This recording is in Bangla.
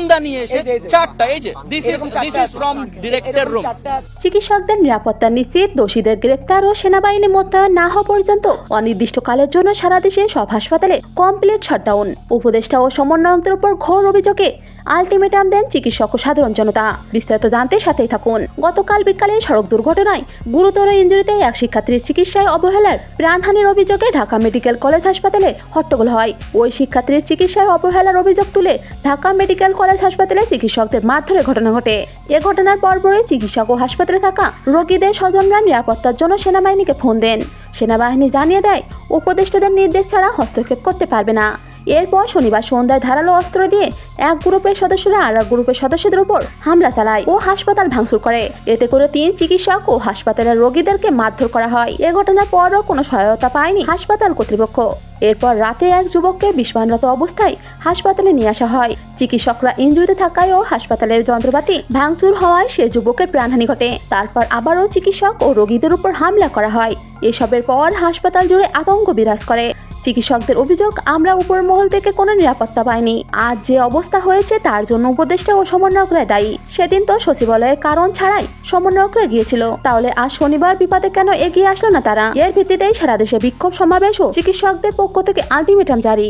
জামদানি এসে এই যে, এই যে। চারটা এই যে this is this is from director room চিকিৎসকদের নিরাপত্তা নিশ্চিত দোষীদের গ্রেপ্তার ও সেনাবাহিনী মোতায়েন না হওয়া পর্যন্ত অনির্দিষ্টকালের জন্য সারা দেশে সব হাসপাতালে কমপ্লিট শাটডাউন উপদেষ্টা ও সমন্বয়কদের উপর ঘোর অভিযোগে আলটিমেটাম দেন চিকিৎসক ও সাধারণ জনতা। বিস্তারিত জানতে সাথেই থাকুন। গতকাল বিকালে সড়ক দুর্ঘটনায় গুরুতর ইঞ্জুরিতে এক শিক্ষার্থীর চিকিৎসায় অবহেলার প্রাণহানির অভিযোগে ঢাকা মেডিকেল কলেজ হাসপাতালে হট্টগোল হয়। ওই শিক্ষার্থীর চিকিৎসায় অবহেলার অভিযোগ তুলে ঢাকা মেডিকেল কলেজ হাসপাতালে চিকিৎসকদের মারধরের ঘটনা ঘটে। এ ঘটনার পরপরই চিকিৎসক ও হাসপাতালে থাকা রোগীদের স্বজনরা নিরাপত্তার জন্য সেনাবাহিনীকে ফোন দেন। সেনাবাহিনী জানিয়ে দেয়, উপদেষ্টাদের নির্দেশ ছাড়া হস্তক্ষেপ করতে পারবে না। এরপর শনিবার সন্ধ্যায় ধারালো অস্ত্র দিয়ে এক গ্রুপের সদস্যরা আর এক গ্রুপের সদস্যদের উপর হামলা চালায় ও হাসপাতাল ভাঙচুর করে। এতে করে তিন চিকিৎসক ও হাসপাতালের রোগীদেরকে মারধর করা হয়। এ ঘটনার পরও কোনো সহায়তা পায়নি হাসপাতাল কর্তৃপক্ষ। এরপর রাতে এক যুবককে বিস্মানরত অবস্থায় হাসপাতালে নিয়ে আসা হয়। চিকিৎসকরা ইঞ্জুরিতে থাকায় ও হাসপাতালের যন্ত্রপাতি ভাঙচুর হওয়ায় সে যুবকের প্রাণহানি ঘটে। তারপর আবারও চিকিৎসক ও রোগীদের উপর হামলা করা হয়। এসবের পর হাসপাতাল জুড়ে আতঙ্ক বিরাজ করে। চিকিৎসকদের অভিযোগ, আমরা উপর মহল থেকে কোনো নিরাপত্তা পাইনি। আজ যে অবস্থা হয়েছে তার জন্য উপদেষ্টা ও সমন্বয়করা দায়ী। সেদিন তো সচিবালয়ের কারণ ছাড়াই সমন্বয়করা গিয়েছিল। তাহলে আজ শনিবার বিপদে কেন এগিয়ে আসলো না তারা? এর ভিত্তিতেই সারা দেশে বিক্ষোভ সমাবেশ ও চিকিৎসকদের পক্ষ থেকে আলটিমেটাম জারি